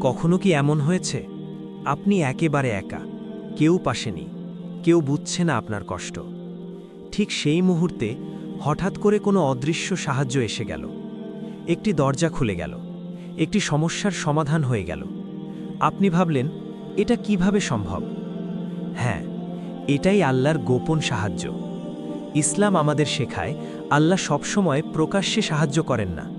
কখনো কি এমন হয়েছে? আপনি একেবারে একা। কেউ পাশেনি কেউ বুঝছে না আপনার কষ্ট। ঠিক সেই মুহূর্তে হঠাৎ করে কোনো অদৃশ্য সাহায্য এসে গেল। একটি দরজা খুলে গেল। একটি সমস্যার সমাধান হয়ে গেল। আপনি ভাবলেন, এটা কীভাবে সম্ভব? হ্যাঁ এটাই আল্লাহর গোপন সাহায্য। ইসলাম আমাদের শেখায়, আল্লাহ সবসময় প্রকাশ্যে সাহায্য করেন না।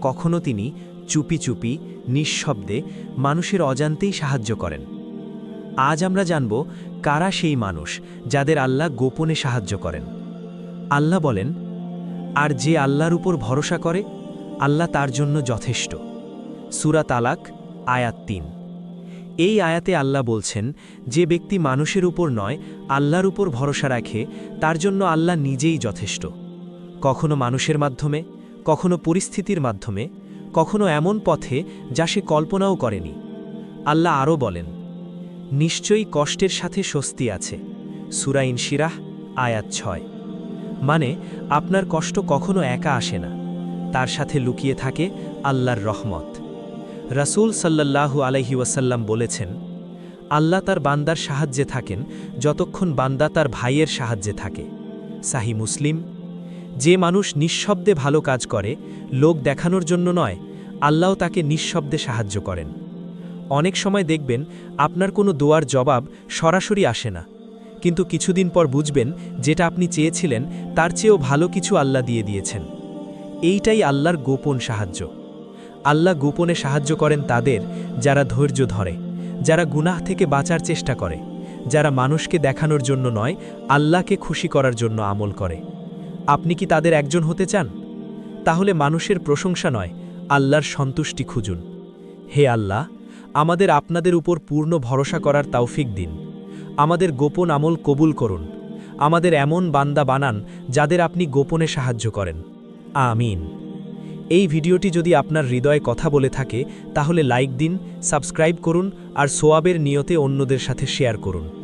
কখনো তিনি চুপি চুপি নিঃশব্দে মানুষের অজান্তেই সাহায্য করেন। আজ আমরা জানব কারা সেই মানুষ যাদের আল্লাহ গোপনে সাহায্য করেন। আল্লাহ বলেন, আর যে আল্লাহর উপর ভরসা করে, আল্লাহ তার জন্য যথেষ্ট। সুরা তালাক, আয়াত তিন। এই আয়াতে আল্লাহ বলছেন, যে ব্যক্তি মানুষের উপর নয়, আল্লাহর উপর ভরসা রাখে, তার জন্য আল্লাহ নিজেই যথেষ্ট। কখনো মানুষের মাধ্যমে, কখনো পরিস্থিতির মাধ্যমে কখনো এমন পথে যা সে কল্পনাও করেনি। আল্লাহ আরও বলেন, নিশ্চয়ই কষ্টের সাথে স্বস্তি আছে। সুরাইন শিরাহ, আয়াত ছয়। মানে আপনার কষ্ট কখনো একা আসে না। তার সাথে লুকিয়ে থাকে আল্লাহর রহমত। রাসূল সাল্লাল্লাহু আলাইহি ওয়াসাল্লাম বলেছেন, আল্লাহ তার বান্দার সাহায্যে থাকেন যতক্ষণ বান্দা তার ভাইয়ের সাহায্যে থাকে। সাহি মুসলিম, যে মানুষ নিঃশব্দে ভালো কাজ করে, লোক দেখানোর জন্য নয় আল্লাহ তাকে নিঃশব্দে সাহায্য করেন। অনেক সময় দেখবেন আপনার কোনো দোয়ার জবাব সরাসরি আসে না। কিন্তু কিছুদিন পর বুঝবেন যেটা আপনি চেয়েছিলেন তার চেয়েও ভালো কিছু আল্লাহ দিয়ে দিয়েছেন। এইটাই আল্লাহর গোপন সাহায্য। আল্লাহ গোপনে সাহায্য করেন তাদের যারা ধৈর্য ধরে, যারা গুনাহ থেকে বাঁচার চেষ্টা করে, যারা মানুষকে দেখানোর জন্য নয়, আল্লাহকে খুশি করার জন্য আমল করে। আপনি কি তাদের একজন হতে চান? তাহলে মানুষের প্রশংসা নয় আল্লাহর সন্তুষ্টি খুঁজুন। হে আল্লাহ, আমাদের আপনাদের উপর পূর্ণ ভরসা করার তাওফিক দিন। আমাদের গোপন আমল কবুল করুন। আমাদের এমন বান্দা বানান যাদের আপনি গোপনে সাহায্য করেন। আমিন। এই ভিডিওটি যদি আপনার হৃদয়ে কথা বলে থাকে, তাহলে লাইক দিন, সাবস্ক্রাইব করুন আর সোয়াবের নিয়তে অন্যদের সাথে শেয়ার করুন।